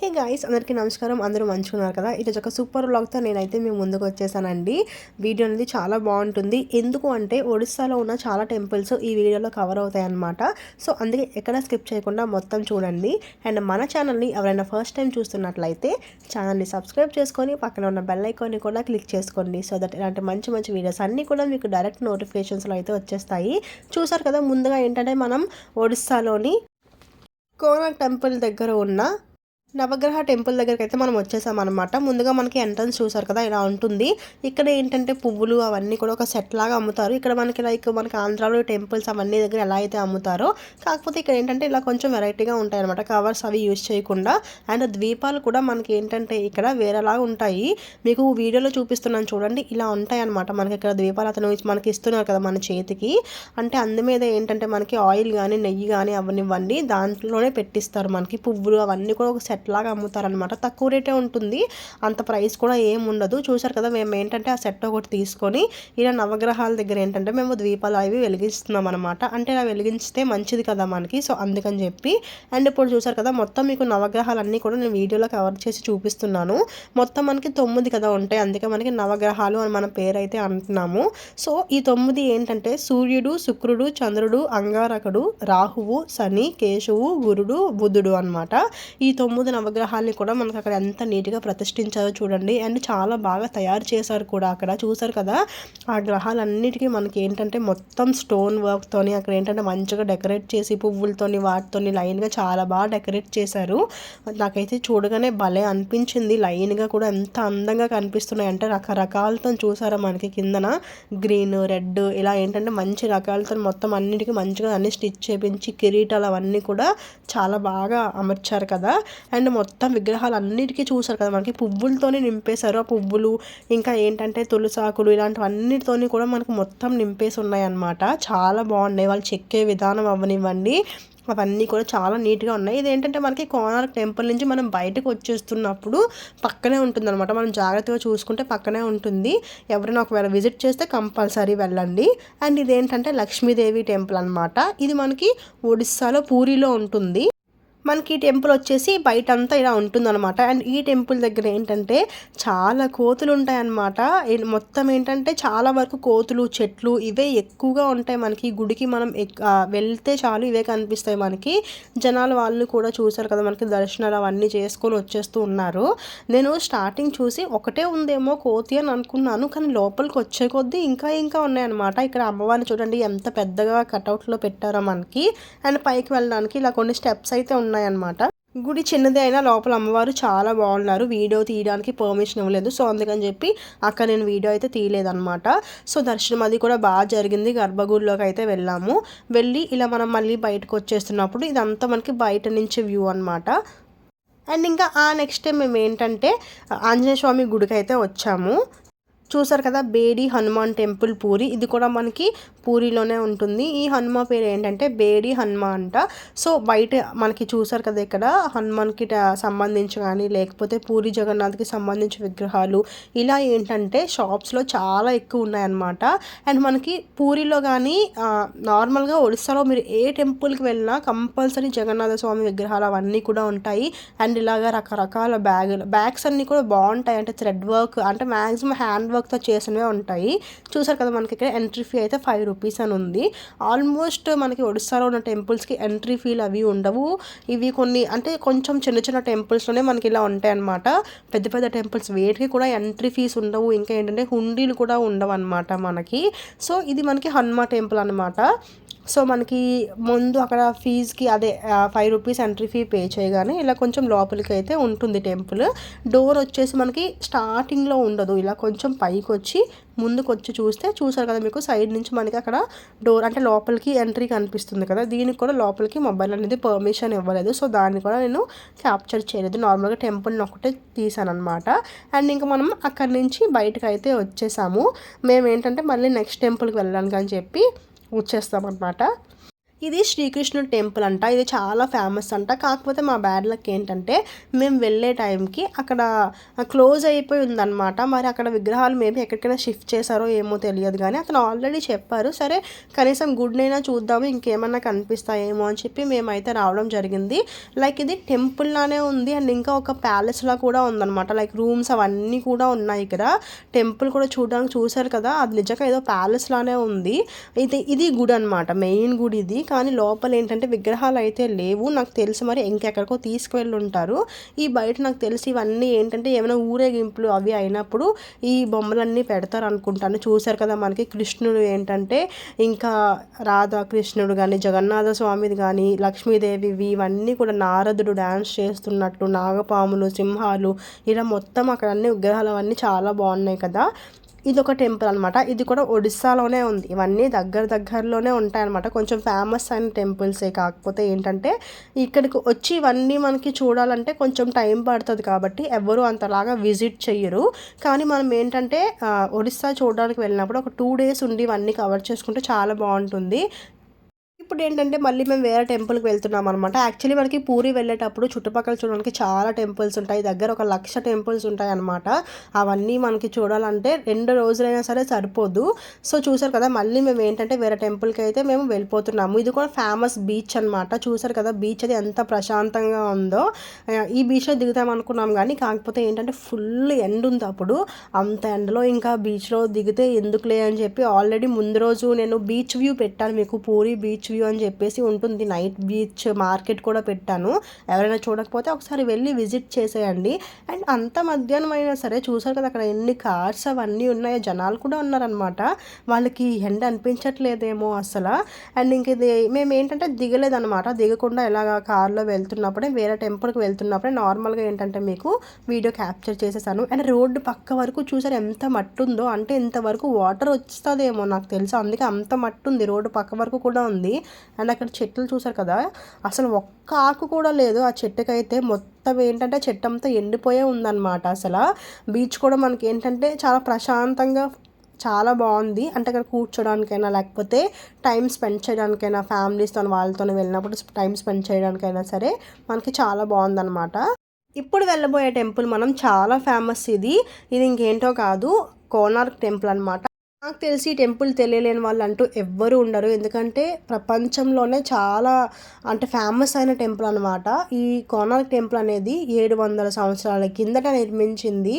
Hey guys అందరికీ నమస్కారం. అందరూ మంచుకున్నారు కదా? ఇది ఒక సూపర్ వ్లాగ్తో నేనైతే మేము ముందుకు వచ్చేసానండి. వీడియో అనేది చాలా బాగుంటుంది. ఎందుకు అంటే ఒడిస్సాలో ఉన్న చాలా టెంపుల్స్ ఈ వీడియోలో కవర్ అవుతాయన్నమాట. సో అందుకే ఎక్కడ స్కిప్ చేయకుండా మొత్తం చూడండి. అండ్ మన ఛానల్ని ఎవరైనా ఫస్ట్ టైం చూస్తున్నట్లయితే ఛానల్ని సబ్స్క్రైబ్ చేసుకొని పక్కన ఉన్న బెల్ ఐకాన్ని కూడా క్లిక్ చేసుకోండి. సో దట్ ఇలాంటి మంచి మంచి వీడియోస్ అన్నీ కూడా మీకు డైరెక్ట్ నోటిఫికేషన్స్లో అయితే వచ్చేస్తాయి. చూసారు కదా ముందుగా ఏంటంటే మనం ఒడిస్సాలోని కోనార్క్ టెంపుల్ దగ్గర ఉన్న నవగ్రహ టెంపుల్ దగ్గరికి అయితే మనం వచ్చేసాం అనమాట ముందుగా మనకి ఎంట్రన్స్ చూసారు కదా ఇలా ఉంటుంది. ఇక్కడ ఏంటంటే పువ్వులు అవన్నీ కూడా ఒక సెట్ లాగా అమ్ముతారు. ఇక్కడ మనకి లైక్ మనకి ఆంధ్రాలో టెంపుల్స్ అవన్నీ దగ్గర ఎలా అయితే అమ్ముతారో కాకపోతే ఇక్కడ ఏంటంటే ఇలా కొంచెం వెరైటీగా ఉంటాయి అనమాట కవర్స్ అవి యూజ్ చేయకుండా అండ్ ద్వీపాలు కూడా మనకి ఏంటంటే ఇక్కడ వేరేలాగా ఉంటాయి. మీకు వీడియోలో చూపిస్తున్నాను చూడండి. ఇలా ఉంటాయి అనమాట మనకి ఇక్కడ ద్వీపాలు అతను మనకి ఇస్తున్నారు కదా మన చేతికి. అంటే అందు మీద ఏంటంటే మనకి ఆయిల్ కానీ నెయ్యి కానీ అవనివ్వండి. దాంట్లోనే పెట్టిస్తారు మనకి పువ్వులు అవన్నీ కూడా ఒక సెట్ సెట్లాగా అమ్ముతారనమాట తక్కువ రేటే ఉంటుంది. అంత ప్రైస్ కూడా ఏం ఉండదు. చూసారు కదా మేము ఏంటంటే ఆ సెట్ ఒకటి తీసుకొని ఇలా నవగ్రహాల దగ్గర ఏంటంటే మేము దీపాలు అవి వెలిగిస్తున్నాం అనమాట అంటే ఇలా వెలిగించితే మంచిది కదా మనకి. సో అందుకని చెప్పి అండ్ ఇప్పుడు చూసారు కదా మొత్తం మీకు నవగ్రహాలు అన్నీ కూడా నేను వీడియోలో కవర్ చేసి చూపిస్తున్నాను. మొత్తం మనకి తొమ్మిది కదా ఉంటాయి. అందుకే మనకి నవగ్రహాలు అని మన పేరు అయితే అంటున్నాము. సో ఈ తొమ్మిది ఏంటంటే సూర్యుడు శుక్రుడు చంద్రుడు అంగారకుడు రాహువు శని కేశవు గురుడు బుధుడు అనమాట ఈ తొమ్మిది తొమ్మిది నవగ్రహాలని కూడా మనకు అక్కడ ఎంత నీట్గా ప్రతిష్ఠించారో చూడండి. అండ్ చాలా బాగా తయారు చేశారు కూడా అక్కడ. చూసారు కదా? ఆ గ్రహాలన్నిటికీ మనకి ఏంటంటే మొత్తం స్టోన్ వర్క్తోని అక్కడ ఏంటంటే మంచిగా డెకరేట్ చేసి పువ్వులతోని వాటితోని లైన్గా చాలా బాగా డెకరేట్ చేశారు. నాకైతే చూడగానే భలే అనిపించింది. లైన్గా కూడా ఎంత అందంగా కనిపిస్తున్నాయి. అంటే రకరకాలతో చూసారా మనకి కిందన? గ్రీన్ రెడ్ ఇలా ఏంటంటే మంచి రకాలతో మొత్తం అన్నిటికీ మంచిగా అన్ని స్టిచ్ చేపించి కిరీటాలు అవన్నీ కూడా చాలా బాగా అమర్చారు కదా? అండ్ మొత్తం విగ్రహాలు అన్నిటికీ చూసారు కదా మనకి పువ్వులతోనే నింపేశారు. ఆ పువ్వులు ఇంకా ఏంటంటే తులసాకులు ఇలాంటివన్నిటితోని కూడా మనకు మొత్తం నింపేసి ఉన్నాయన్నమాట చాలా బాగున్నాయి. వాళ్ళు చెక్కే విధానం అవనివ్వండి. అవన్నీ కూడా చాలా నీట్గా ఉన్నాయి. ఇది ఏంటంటే మనకి కోనార్క్ టెంపుల్ నుంచి మనం బయటకు వచ్చేస్తున్నప్పుడు పక్కనే ఉంటుంది అనమాట మనం జాగ్రత్తగా చూసుకుంటే పక్కనే ఉంటుంది. ఎవరైనా ఒకవేళ విజిట్ చేస్తే కంపల్సరీ వెళ్ళండి. అండ్ ఇదేంటంటే లక్ష్మీదేవి టెంపుల్ అనమాట ఇది మనకి ఒడిస్సాలో పూరిలో ఉంటుంది. మనకి ఈ టెంపుల్ వచ్చేసి బయట అంతా ఇలా ఉంటుందన్నమాట. అండ్ ఈ టెంపుల్ దగ్గర ఏంటంటే చాలా కోతులు ఉంటాయన్నమాట. మొత్తం ఏంటంటే చాలా వరకు కోతులు చెట్లు ఇవే ఎక్కువగా ఉంటాయి మనకి. గుడికి మనం వెళ్తే చాలు ఇవే కనిపిస్తాయి మనకి. జనాలు వాళ్ళు కూడా చూసారు కదా మనకి దర్శనాలు అవన్నీ చేసుకొని వచ్చేస్తూ ఉన్నారు. నేను స్టార్టింగ్ చూసి ఒకటే ఉందేమో కోతి అని అనుకున్నాను కానీ లోపలికి వచ్చే కొద్దీ ఇంకా ఇంకా ఉన్నాయన్నమాట. ఇక్కడ అమ్మవారిని చూడండి ఎంత పెద్దగా కటౌట్లో పెట్టారో మనకి. అండ్ పైకి వెళ్ళడానికి ఇలా కొన్ని స్టెప్స్ అయితే ఉన్నాయి. ఉన్నాయన్నమాట. గుడి చిన్నదే అయినా లోపల అమ్మవారు చాలా బాగున్నారు. వీడియో తీయడానికి పర్మిషన్ ఇవ్వలేదు. సో అందుకని చెప్పి అక్కడ నేను వీడియో అయితే తీయలేదన్నమాట. సో దర్శనం అది కూడా బాగా జరిగింది. గర్భగుడిలోకి అయితే వెళ్ళాము. వెళ్ళి ఇలా మనం మళ్ళీ బయటకు వచ్చేస్తున్నప్పుడు ఇదంతా మనకి బయట నుంచి వ్యూ అనమాట అండ్ ఇంకా ఆ నెక్స్ట్ టైం మేము ఏంటంటే ఆంజనేయ స్వామి గుడికి అయితే వచ్చాము. చూసారు కదా బేడి హనుమాన్ టెంపుల్ పూరి. ఇది కూడా మనకి పూరిలోనే ఉంటుంది. ఈ హనుమ పేరు ఏంటంటే బేడి హనుమ అంట. సో బయట మనకి చూసారు కదా ఇక్కడ హనుమాన్కి సంబంధించి కానీ లేకపోతే పూరి జగన్నాథ్కి సంబంధించిన విగ్రహాలు. ఇలా ఏంటంటే షాప్స్లో చాలా ఎక్కువ ఉన్నాయన్నమాట. అండ్ మనకి పూరిలో కానీ నార్మల్గా ఒడిస్సాలో మీరు ఏ టెంపుల్కి వెళ్ళినా కంపల్సరీ జగన్నాథ స్వామి విగ్రహాలు అవన్నీ కూడా ఉంటాయి. అండ్ ఇలాగా రకరకాల బ్యాగులు బ్యాగ్స్ అన్నీ కూడా బాగుంటాయి. అంటే థ్రెడ్ వర్క్ అంటే మ్యాక్సిమం హ్యాండ్ వర్క్ వర్క్తో చేసినవే ఉంటాయి. చూసారు కదా మనకి ఇక్కడ ఎంట్రీ ఫీ అయితే ఫైవ్ రూపీస్ అని ఉంది. ఆల్మోస్ట్ మనకి ఒడిస్సాలో ఉన్న టెంపుల్స్కి ఎంట్రీ ఫీలు అవి ఉండవు. ఇవి కొన్ని అంటే కొంచెం చిన్న చిన్న టెంపుల్స్లోనే మనకి ఇలా ఉంటాయి అన్నమాట. పెద్ద పెద్ద టెంపుల్స్ వేటికి కూడా ఎంట్రీ ఫీస్ ఉండవు. ఇంకా ఏంటంటే హుండీలు కూడా ఉండవు అనమాట మనకి. సో ఇది మనకి హనుమా టెంపుల్ అనమాట సో మనకి ముందు అక్కడ ఫీజుకి అదే five rupees entry fee pay చేయగానే ఇలా కొంచెం లోపలికి అయితే ఉంటుంది టెంపుల్. డోర్ వచ్చేసి మనకి స్టార్టింగ్లో ఉండదు. ఇలా కొంచెం పైకి వచ్చి ముందుకు వచ్చి చూస్తే చూసారు కదా మీకు సైడ్ నుంచి మనకి అక్కడ డోర్ అంటే లోపలికి ఎంట్రీ కనిపిస్తుంది కదా దీనికి కూడా లోపలికి మొబైల్ అనేది పర్మిషన్ ఇవ్వలేదు. సో దాన్ని కూడా నేను క్యాప్చర్ చేయలేదు. నార్మల్గా టెంపుల్ని ఒకటే తీసాను అనమాట అండ్ ఇంకా మనం అక్కడి నుంచి బయటకు అయితే వచ్చేసాము. మేము ఏంటంటే మళ్ళీ నెక్స్ట్ టెంపుల్కి వెళ్ళడానికి అని చెప్పి వచ్చేస్తామన్నమాట. ఇది శ్రీకృష్ణుడు టెంపుల్ అంట. ఇది చాలా ఫేమస్ అంట. కాకపోతే మా బ్యాడ్ లక్ ఏంటంటే మేము వెళ్ళే టైంకి అక్కడ క్లోజ్ అయిపోయి ఉందన్నమాట. మరి అక్కడ విగ్రహాలు మేబీ ఎక్కడికైనా షిఫ్ట్ చేశారో ఏమో తెలియదు కానీ అతను ఆల్రెడీ చెప్పారు సరే కనీసం గుడ్నైనా చూద్దాము ఇంకేమన్నా కనిపిస్తాయేమో అని చెప్పి మేమైతే రావడం జరిగింది. లైక్ ఇది టెంపుల్ లానే ఉంది అండ్ ఇంకా ఒక ప్యాలెస్లా కూడా ఉందన్నమాట. లైక్ రూమ్స్ అవన్నీ కూడా ఉన్నాయి ఇక్కడ. టెంపుల్ కూడా చూడడానికి చూశారు కదా అది నిజంగా ఏదో ప్యాలెస్ లానే ఉంది. ఇది ఇది గుడి అనమాట మెయిన్ గుడి ఇది. కానీ లోపల ఏంటంటే విగ్రహాలు అయితే లేవు. నాకు తెలిసి మరి ఇంకెక్కడికో తీసుకువెళ్ళి ఉంటారు ఈ బయట నాకు తెలిసి ఇవన్నీ ఏంటంటే ఏమైనా ఊరేగింపులు అవి అయినప్పుడు ఈ బొమ్మలన్నీ పెడతారు అనుకుంటాను చూశారు కదా మనకి కృష్ణుడు ఏంటంటే ఇంకా రాధా కృష్ణుడు కానీ జగన్నాథ స్వామిది కానీ లక్ష్మీదేవి ఇవన్నీ కూడా నారదుడు డ్యాన్స్ చేస్తున్నట్టు నాగపాములు సింహాలు ఇలా మొత్తం అక్కడ అన్ని విగ్రహాలు అవన్నీ చాలా బాగున్నాయి కదా. ఇది ఒక టెంపుల్ అనమాట ఇది కూడా ఒడిస్సాలోనే ఉంది. ఇవన్నీ దగ్గర దగ్గరలోనే ఉంటాయన్నమాట. కొంచెం ఫేమస్ అయిన టెంపుల్సే కాకపోతే ఏంటంటే ఇక్కడికి వచ్చి ఇవన్నీ మనకి చూడాలంటే కొంచెం టైం పడుతుంది కాబట్టి ఎవరు అంతలాగా విజిట్ చేయరు కానీ మనం ఏంటంటే ఒడిస్సా చూడడానికి వెళ్ళినప్పుడు ఒక టూ డేస్ ఉండి ఇవన్నీ కవర్ చేసుకుంటే చాలా బాగుంటుంది. ఇప్పుడు ఏంటంటే మళ్ళీ మేము వేరే టెంపుల్కి వెళ్తున్నాం అనమాట యాక్చువల్లీ మనకి పూరి వెళ్ళేటప్పుడు చుట్టుపక్కల చూడడానికి చాలా టెంపుల్స్ ఉంటాయి. దగ్గర ఒక లక్ష టెంపుల్స్ ఉంటాయి అనమాట అవన్నీ మనకి చూడాలంటే రెండు రోజులైనా సరే సరిపోదు. సో చూసారు కదా మళ్ళీ మేము ఏంటంటే వేరే టెంపుల్కి అయితే మేము వెళ్ళిపోతున్నాము. ఇది కూడా ఫేమస్ బీచ్ అనమాట చూసారు కదా బీచ్ అది ఎంత ప్రశాంతంగా ఉందో. ఈ బీచ్లో దిగుతాం అనుకున్నాం కానీ కాకపోతే ఏంటంటే ఫుల్ ఎండ్ ఉంది అప్పుడు. అంత ఎండలో ఇంకా బీచ్లో దిగితే ఎందుకులే అని చెప్పి ఆల్రెడీ ముందు రోజు నేను బీచ్ వ్యూ పెట్టాను మీకు. పూరి బీచ్ వ్యూ వ్యూ అని చెప్పేసి ఉంటుంది. నైట్ బీచ్ మార్కెట్ కూడా పెట్టాను. ఎవరైనా చూడకపోతే ఒకసారి వెళ్ళి విజిట్ చేసేయండి. అండ్ అంత మధ్యాహ్నం అయినా సరే చూసారు కదా అక్కడ ఎన్ని కార్స్ అవన్నీ ఉన్నాయో జనాలు కూడా ఉన్నారనమాట వాళ్ళకి ఎండ అనిపించట్లేదేమో అసలు. అండ్ ఇంక ఇది మేము ఏంటంటే దిగలేదనమాట దిగకుండా ఇలాగ కార్లో వెళ్తున్నప్పుడే వేరే టెంపుల్కి వెళ్తున్నప్పుడే నార్మల్గా ఏంటంటే మీకు వీడియో క్యాప్చర్ చేసేసాను. అండ్ రోడ్డు పక్క వరకు చూసారు ఎంత మట్టు ఉందో. అంటే ఇంతవరకు వాటర్ వస్తుందేమో నాకు తెలుసు. అందుకే అంత మట్టు ఉంది. రోడ్డు పక్క వరకు కూడా ఉంది. అండ్ అక్కడ చెట్లు చూసారు కదా అసలు ఒక్క ఆకు కూడా లేదు. ఆ చెట్టుకైతే మొత్తం ఏంటంటే చెట్టు అంతా ఎండిపోయే ఉందన్నమాట అసలు. బీచ్ కూడా మనకి ఏంటంటే చాలా ప్రశాంతంగా చాలా బాగుంది. అంటే అక్కడ కూర్చోడానికైనా లేకపోతే టైం స్పెండ్ చేయడానికైనా ఫ్యామిలీస్తో వాళ్ళతో వెళ్ళినప్పుడు టైం స్పెండ్ చేయడానికైనా సరే మనకి చాలా బాగుందన్నమాట. ఇప్పుడు వెళ్ళబోయే టెంపుల్ మనం చాలా ఫేమస్ ఇది. ఇది ఇంకేంటో కాదు కోనార్క్ టెంపుల్ అనమాట నాకు తెలిసి టెంపుల్ తెలియలేని వాళ్ళు అంటూ ఎవ్వరూ ఉండరు. ఎందుకంటే ప్రపంచంలోనే చాలా అంటే ఫేమస్ అయిన టెంపుల్ అనమాట ఈ కోనార్క్ టెంపుల్ అనేది ఏడు వందల సంవత్సరాల కిందట నిర్మించింది.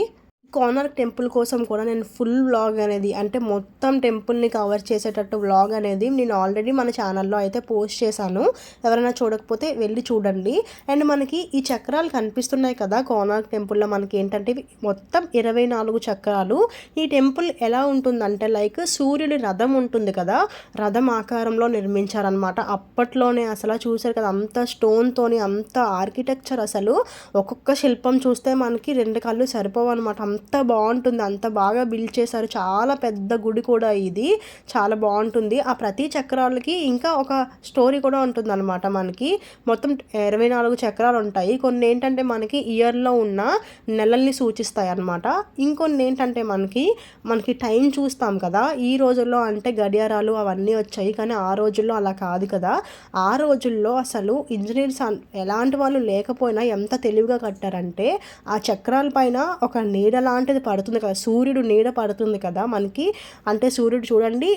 కోనార్క్ టెంపుల్ కోసం కూడా నేను ఫుల్ వ్లాగ్ అనేది అంటే మొత్తం టెంపుల్ని కవర్ చేసేటట్టు వ్లాగ్ అనేది నేను ఆల్రెడీ మన ఛానల్లో అయితే పోస్ట్ చేశాను. ఎవరైనా చూడకపోతే వెళ్ళి చూడండి. అండ్ మనకి ఈ చక్రాలు కనిపిస్తున్నాయి కదా కోనార్క్ టెంపుల్లో మనకి ఏంటంటే మొత్తం ఇరవై నాలుగు చక్రాలు. ఈ టెంపుల్ ఎలా ఉంటుందంటే లైక్ సూర్యుడి రథం ఉంటుంది కదా రథం ఆకారంలో నిర్మించారనమాట అప్పట్లోనే అసలు చూసారు కదా అంత స్టోన్తోని అంత ఆర్కిటెక్చర్ అసలు. ఒక్కొక్క శిల్పం చూస్తే మనకి రెండు కళ్ళు సరిపోవు అంత బాగుంటుంది. అంత బాగా బిల్డ్ చేశారు. చాలా పెద్ద గుడి కూడా ఇది. చాలా బాగుంటుంది. ఆ ప్రతి చక్రాలకి ఇంకా ఒక స్టోరీ కూడా ఉంటుంది అనమాట మనకి. మొత్తం ఇరవై నాలుగు చక్రాలు ఉంటాయి. కొన్ని ఏంటంటే మనకి ఇయర్లో ఉన్న నెలల్ని సూచిస్తాయి అనమాట ఇంకొన్ని ఏంటంటే మనకి మనకి టైం చూస్తాం కదా. ఈ రోజుల్లో అంటే గడియారాలు అవన్నీ వచ్చాయి. కానీ ఆ రోజుల్లో అలా కాదు కదా. ఆ రోజుల్లో అసలు ఇంజనీర్స్ ఎలాంటి వాళ్ళు లేకపోయినా ఎంత తెలివిగా కట్టారంటే ఆ చక్రాల పైన ఒక నీడల లాంటిది పడుతుంది కదా. సూర్యుడు నీడ పడుతుంది కదా మనకి. అంటే సూర్యుడు చూడండి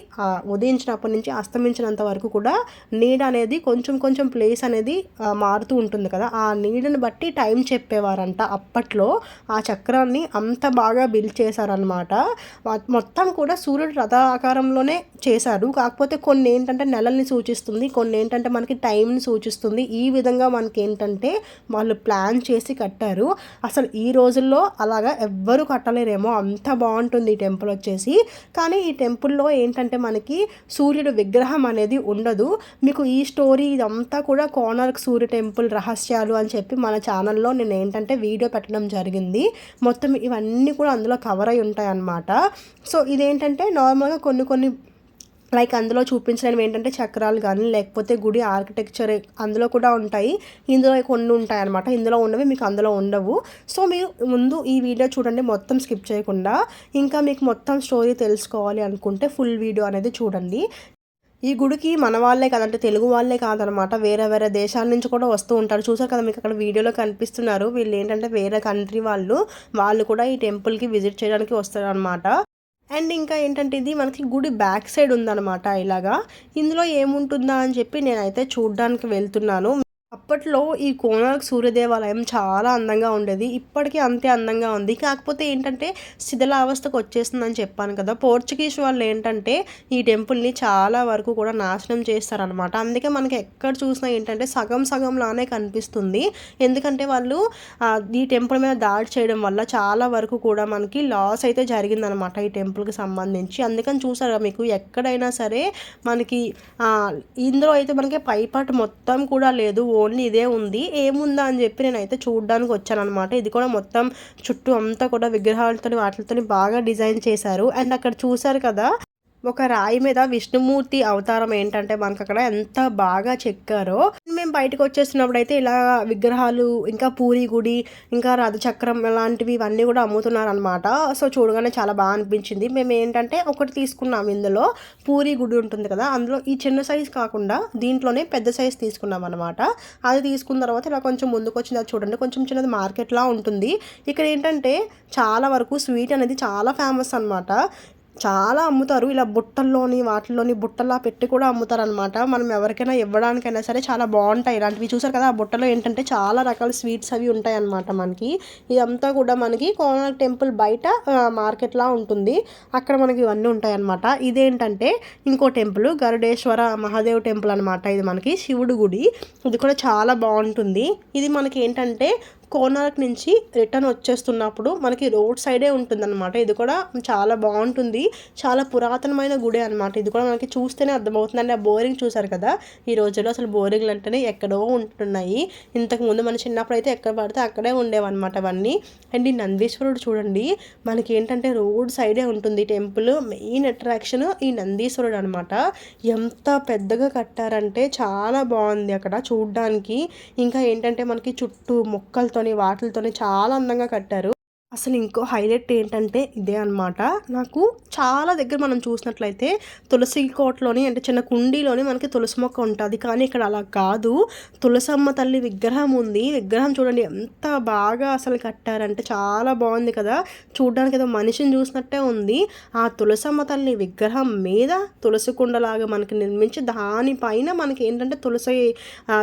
ఉదయించినప్పటి నుంచి అస్తమించినంత వరకు కూడా నీడ అనేది కొంచెం కొంచెం ప్లేస్ అనేది మారుతూ ఉంటుంది కదా. ఆ నీడని బట్టి టైం చెప్పేవారంట అప్పట్లో. ఆ చక్రాన్ని అంత బాగా బిల్డ్ చేశారనమాట మొత్తం కూడా సూర్యుడు రథ ఆకారంలోనే చేశారు కాకపోతే కొన్ని ఏంటంటే నెలల్ని సూచిస్తుంది కొన్ని ఏంటంటే మనకి టైంని సూచిస్తుంది. ఈ విధంగా మనకి ఏంటంటే వాళ్ళు ప్లాన్ చేసి కట్టారు. అసలు ఈ రోజుల్లో అలాగా ఎవ్వరు ఎవరు కట్టలేరేమో అంత బాగుంటుంది ఈ టెంపుల్ వచ్చేసి. కానీ ఈ టెంపుల్లో ఏంటంటే మనకి సూర్యుడు విగ్రహం అనేది ఉండదు. మీకు ఈ స్టోరీ ఇదంతా కూడా కోనర్క్ సూర్య టెంపుల్ రహస్యాలు అని చెప్పి మన ఛానల్లో నేను ఏంటంటే వీడియో పెట్టడం జరిగింది. మొత్తం ఇవన్నీ కూడా అందులో కవర్ అయి ఉంటాయి అన్నమాట సో ఇదేంటంటే నార్మల్గా కొన్ని కొన్ని లైక్ అందులో చూపించడం ఏంటంటే చక్రాలు కానీ లేకపోతే గుడి ఆర్కిటెక్చర్ అందులో కూడా ఉంటాయి. ఇందులో కొన్ని ఉంటాయి అనమాట ఇందులో ఉన్నవి మీకు అందులో ఉండవు. సో మీరు ముందు ఈ వీడియో చూడండి మొత్తం స్కిప్ చేయకుండా. ఇంకా మీకు మొత్తం స్టోరీ తెలుసుకోవాలి అనుకుంటే ఫుల్ వీడియో అనేది చూడండి. ఈ గుడికి మన వాళ్ళే కాదంటే తెలుగు వాళ్ళే కాదనమాట వేరే వేరే దేశాల నుంచి కూడా వస్తూ ఉంటారు. చూసారు కదా మీకు అక్కడ వీడియోలో కనిపిస్తున్నారు. వీళ్ళు ఏంటంటే వేరే కంట్రీ వాళ్ళు. వాళ్ళు కూడా ఈ టెంపుల్కి విజిట్ చేయడానికి వస్తారు అనమాట అండ్ ఇంకా ఏంటంటే ఇది మనకి గుడి బ్యాక్ సైడ్ ఉందన్నమాట ఇలాగా. ఇందులో ఏముంటుందా అని చెప్పి నేనైతే చూడ్డానికి వెళ్తున్నాను. అప్పట్లో ఈ కోణార్క్ సూర్యదేవాలయం చాలా అందంగా ఉండేది. ఇప్పటికీ అంతే అందంగా ఉంది. కాకపోతే ఏంటంటే శిథిలావస్థకు వచ్చేస్తుందని చెప్పాను కదా. పోర్చుగీస్ వాళ్ళు ఏంటంటే ఈ టెంపుల్ని చాలా వరకు కూడా నాశనం చేస్తారనమాట అందుకే మనకి ఎక్కడ చూసినా ఏంటంటే సగం సగంలానే కనిపిస్తుంది. ఎందుకంటే వాళ్ళు ఈ టెంపుల్ మీద దాడి చేయడం వల్ల చాలా వరకు కూడా మనకి లాస్ అయితే జరిగిందనమాట ఈ టెంపుల్కి సంబంధించి. అందుకని చూసారా మీకు ఎక్కడైనా సరే మనకి ఇందులో అయితే మనకి పైపాటు మొత్తం కూడా లేదు. ఓన్లీ ఇదే ఉంది. ఏముందా అని చెప్పి నేనైతే చూడడానికి వచ్చాను అనమాట ఇది కూడా మొత్తం చుట్టూ అంతా కూడా విగ్రహాలతో వాటితో బాగా డిజైన్ చేశారు. అండ్ అక్కడ చూసారు కదా ఒక రాయి మీద విష్ణుమూర్తి అవతారం ఏంటంటే మనకు అక్కడ ఎంత బాగా చెక్కారో. మేము బయటకు వచ్చేస్తున్నప్పుడు అయితే ఇలా విగ్రహాలు ఇంకా పూరి గుడి ఇంకా రథచక్రం ఇలాంటివి ఇవన్నీ కూడా అమ్ముతున్నారు అనమాట సో చూడగానే చాలా బాగా అనిపించింది. మేము ఏంటంటే ఒకటి తీసుకున్నాం ఇందులో. పూరి గుడి ఉంటుంది కదా అందులో ఈ చిన్న సైజ్ కాకుండా దీంట్లోనే పెద్ద సైజ్ తీసుకున్నాం అనమాట అది తీసుకున్న తర్వాత ఇలా కొంచెం ముందుకు వచ్చింది. అది చూడండి కొంచెం చిన్నది మార్కెట్లా ఉంటుంది. ఇక్కడ ఏంటంటే చాలా వరకు స్వీట్ అనేది చాలా ఫేమస్ అనమాట చాలా అమ్ముతారు. ఇలా బుట్టల్లోని వాటిల్లోని బుట్టలా పెట్టి కూడా అమ్ముతారు అనమాట మనం ఎవరికైనా ఇవ్వడానికైనా సరే చాలా బాగుంటాయి. ఇలాంటివి చూసారు కదా ఆ బుట్టలో ఏంటంటే చాలా రకాల స్వీట్స్ అవి ఉంటాయి అనమాట మనకి. ఇదంతా కూడా మనకి కోనార్క్ టెంపుల్ బయట మార్కెట్లా ఉంటుంది. అక్కడ మనకి ఇవన్నీ ఉంటాయి అనమాట ఇదేంటంటే ఇంకో టెంపుల్ గరుడేశ్వర మహాదేవ్ టెంపుల్ అనమాట ఇది మనకి శివుడు గుడి. ఇది కూడా చాలా బాగుంటుంది. ఇది మనకి ఏంటంటే కోనార్క్ నుంచి రిటర్న్ వచ్చేస్తున్నప్పుడు మనకి రోడ్ సైడే ఉంటుందన్నమాట. ఇది కూడా చాలా బాగుంటుంది. చాలా పురాతనమైన గుడి అనమాట ఇది కూడా మనకి చూస్తేనే అర్థమవుతుంది అంటే ఆ బోరింగ్ చూసారు కదా? ఈ రోజుల్లో అసలు బోరింగ్లు అంటేనే ఎక్కడో ఉంటున్నాయి. ఇంతకుముందు మన చిన్నప్పుడు అయితే ఎక్కడ పడితే అక్కడే ఉండేవన్నమాట అవన్నీ. అండ్ ఈ నందీశ్వరుడు చూడండి. మనకి ఏంటంటే రోడ్ సైడే ఉంటుంది. టెంపుల్ మెయిన్ అట్రాక్షన్ ఈ నందీశ్వరుడు అనమాట ఎంత పెద్దగా కట్టారంటే చాలా బాగుంది అక్కడ చూడ్డానికి. ఇంకా ఏంటంటే మనకి చుట్టూ మొక్కలతో వాటితోని చాలా అందంగా కట్టారు. అసలు ఇంకో హైలైట్ ఏంటంటే ఇదే అనమాట నాకు చాలా దగ్గర మనం చూసినట్లయితే తులసి కోటలోని అంటే చిన్న కుండీలోని మనకి తులసి మొక్క ఉంటుంది. కానీ ఇక్కడ అలా కాదు. తులసమ్మ తల్లి విగ్రహం ఉంది. విగ్రహం చూడండి ఎంత బాగా అసలు కట్టారంటే చాలా బాగుంది కదా. చూడడానికి ఏదో మనిషిని చూసినట్టే ఉంది. ఆ తులసమ్మ తల్లి విగ్రహం మీద తులసి కుండలాగా మనకి నిర్మించి దానిపైన మనకి ఏంటంటే తులసి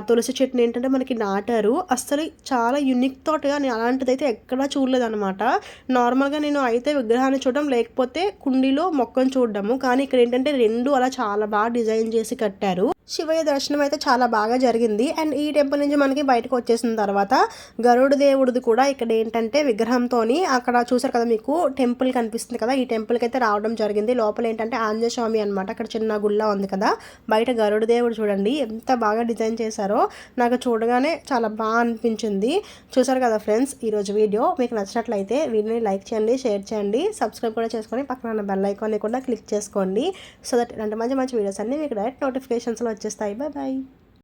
తులసి చెట్టుని ఏంటంటే మనకి నాటారు. అసలు చాలా యునిక్ తోటగా నేను అలాంటిదైతే ఎక్కడా చూడలేదు అనమాట అనమాట. నార్మల్గా నేను అయితే విగ్రహాన్ని చూడడం లేకపోతే కుండీలో మొక్కను చూడడము. కానీ ఇక్కడ ఏంటంటే రెండు అలా చాలా బాగా డిజైన్ చేసి కట్టారు. శివయ్య దర్శనం అయితే చాలా బాగా జరిగింది. అండ్ ఈ టెంపుల్ నుంచి మనకి బయటకు వచ్చేసిన తర్వాత గరుడు దేవుడిది కూడా ఇక్కడ ఏంటంటే విగ్రహంతో అక్కడ చూసారు కదా మీకు టెంపుల్ కనిపిస్తుంది కదా. ఈ టెంపుల్కి అయితే రావడం జరిగింది. లోపల ఏంటంటే ఆంజనేయ స్వామి అనమాట. అక్కడ చిన్న గుళ్ళ ఉంది కదా. బయట గరుడు దేవుడు చూడండి ఎంత బాగా డిజైన్ చేశారో. నాకు చూడగానే చాలా బాగా అనిపించింది. చూసారు కదా ఫ్రెండ్స్ ఈరోజు వీడియో మీకు నచ్చినట్లయితే వీడియోని లైక్ చేయండి షేర్ చేయండి సబ్స్క్రైబ్ కూడా చేసుకొని పక్కన బెల్ ఐకాన్ని కూడా క్లిక్ చేసుకోండి. సో దట్ ఇలాంటి మంచి మంచి వీడియోస్ అన్నీ మీకు డైరెక్ట్ నోటిఫికేషన్స్లో వచ్చేస్తాయి. Bye bye